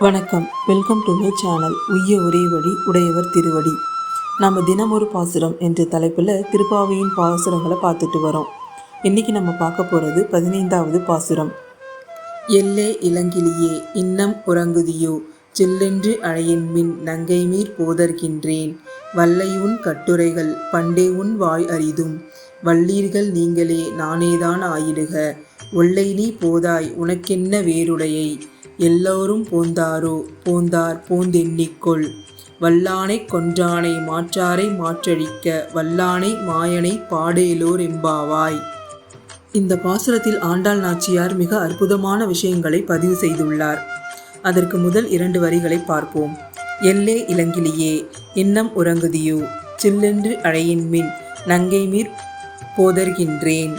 வணக்கம். Welcome to my channel உய்ய ஒரே வழி உடையவர் திருவடி. நம்ம தினம் ஒரு பாசுரம் என்ற தலைப்பில் திருப்பாவையின் பாசுரங்களை பார்த்துட்டு வரோம். இன்னைக்கு நம்ம பார்க்க போகிறது பதினைந்தாவது பாசுரம். எல்லே இளங்கிலியே இன்னம் உறங்குதியோ செல்லென்று அழையின் மின் நங்கை மீர் போதர்கின்றேன் வல்லை உன் கட்டுரைகள் பண்டே உன் வாய் அரிதும். வள்ளீர்கள் நீங்களே நானேதான் ஆயிடுக. ஒல்லை நீ போதாய் உனக்கென்ன வேறுடையை? எல்லோரும் போந்தாரோ? போந்தார் போந்தெண்ணிக்கொள். வல்லானை கொன்றானை மாற்றாரை மாற்றழிக்க வல்லானை மாயனை பாடேலோர் எம்பாவாய் இந்த பாசுரத்தில் ஆண்டாள் நாச்சியார் மிக அற்புதமான விஷயங்களை பதிவு செய்துள்ளார். அதற்கு முதல் இரண்டு வரிகளை பார்ப்போம். எல்லே இளங்கிலியே இன்னம் உறங்குதியோ சில்லென்று அழையின் மின் நங்கை மீர் போதர்கின்றேன்.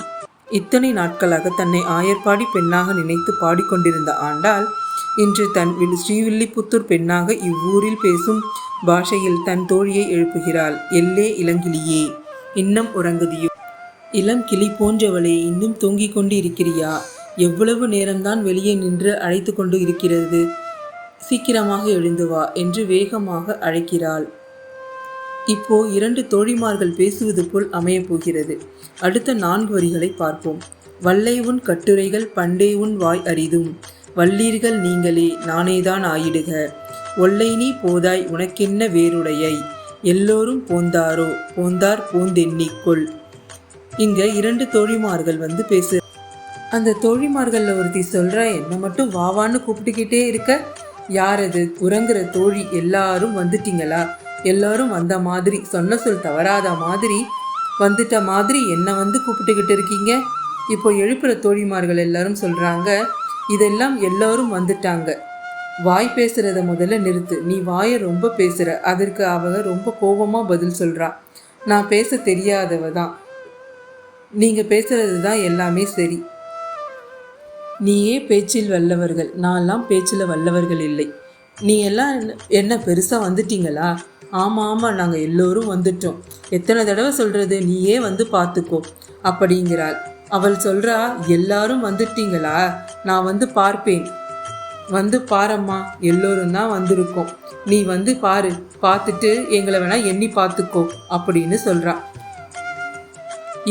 இத்தனை நாட்களாக தன்னை ஆயர்பாடி பெண்ணாக நினைத்து பாடிக்கொண்டிருந்த ஆண்டாள் இன்று தன் ஸ்ரீவில்லிபுத்தூர் பெண்ணாக இவ்வூரில் பேசும் பாஷையில் தன் தோழியை எழுப்புகிறாள். எல்லே இளங்கிலியே இன்னும் உறங்குதியோ. இளம் கிளி போன்றவளே இன்னும் தூங்கிக் கொண்டு இருக்கிறியா எவ்வளவு நேரம்தான் வெளியே நின்று அழைத்து கொண்டு இருக்கிறது? சீக்கிரமாக எழுந்து வா என்று வேகமாக அழைக்கிறாள். இப்போ இரண்டு தோழிமார்கள் பேசுவது போல் அமையப் போகிறது. அடுத்த நான்கு வரிகளை பார்ப்போம். வல்லை உன் கட்டுரைகள் பண்டே உன் வாய் அரிதும். வல்லீர்கள் நீங்களே நானேதான் ஆயிடுக. ஒல்லை நீ போதாய் உனக்கென்ன வேறுடையை? எல்லோரும் போந்தாரோ? போந்தார் போந்தெண்ணிக்கொள். இங்க இரண்டு தோழிமார்கள் வந்து பேசு. அந்த தோழிமார்களில் ஒருத்தி சொல்ற என்ன மட்டும் வாவான்னு கூப்பிட்டுக்கிட்டே இருக்க. யார் அது? உறங்குற தோழி எல்லாரும் வந்துட்டீங்களா? எல்லாரும் வந்த மாதிரி சொன்ன சொல் தவறாத மாதிரி வந்துட்ட மாதிரி என்ன வந்து கூப்பிட்டுக்கிட்டு இருக்கீங்க? இப்போ எழுப்புற தோழிமார்கள் எல்லாரும் சொல்றாங்க இதெல்லாம் எல்லாரும் வந்துட்டாங்க. வாய் பேசுறத முதல்ல நிறுத்து. நீ வாயை ரொம்ப பேசுற. அதற்கு அவ ரொம்ப கோபமாக பதில் சொல்றா. நான் பேச தெரியாதவ தான். நீங்கள் பேசுறது தான் எல்லாமே சரி. நீயே பேச்சில் வல்லவர்கள். நான்லாம் பேச்சில் வல்லவர்கள் இல்லை. நீ எல்லாம் என்ன- என்ன பெருசாக வந்துட்டீங்களா? ஆமாம் ஆமாம் நாங்கள் எல்லோரும் வந்துட்டோம். எத்தனை தடவை சொல்கிறது நீயே வந்து பார்த்துக்கோ. அப்படிங்கிறாள். அவள் சொல்கிறா எல்லாரும் வந்துட்டீங்களா? நான் வந்து பார்ப்பேன். வந்து பாரம்மா எல்லோரும் தான் வந்திருக்கோம். நீ வந்து பாரு பார்த்துட்டு எங்களை வேணா எண்ணி பார்த்துக்கோ அப்படின்னு சொல்றா.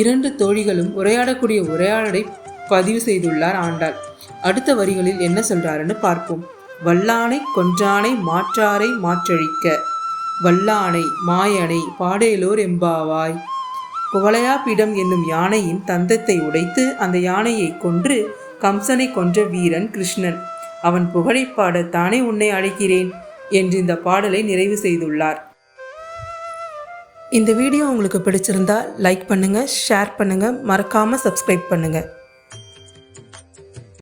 இரண்டு தோழிகளும் உரையாடக்கூடிய உரையாடலை பதிவு செய்துள்ளார் ஆண்டாள். அடுத்த வரிகளில் என்ன சொல்றாருன்னு பார்ப்போம். வல்லானை கொன்றானை மாற்றாரை மாற்றழிக்க. வல்லானை மாயனை பாடேலோர் எம்பாவாய் குவளையாபிடம் என்னும் யானையின் தந்தத்தை உடைத்து அந்த யானையை கொன்று கம்சனை கொன்ற வீரன் கிருஷ்ணன். அவன் புகழை பாட தானே உன்னை அழைக்கிறேன் என்று இந்த பாடலை நிறைவு செய்துள்ளார். இந்த வீடியோ உங்களுக்கு பிடிச்சிருந்தா லைக் பண்ணுங்கள் ஷேர் பண்ணுங்கள் மறக்காமல் சப்ஸ்கிரைப் பண்ணுங்கள்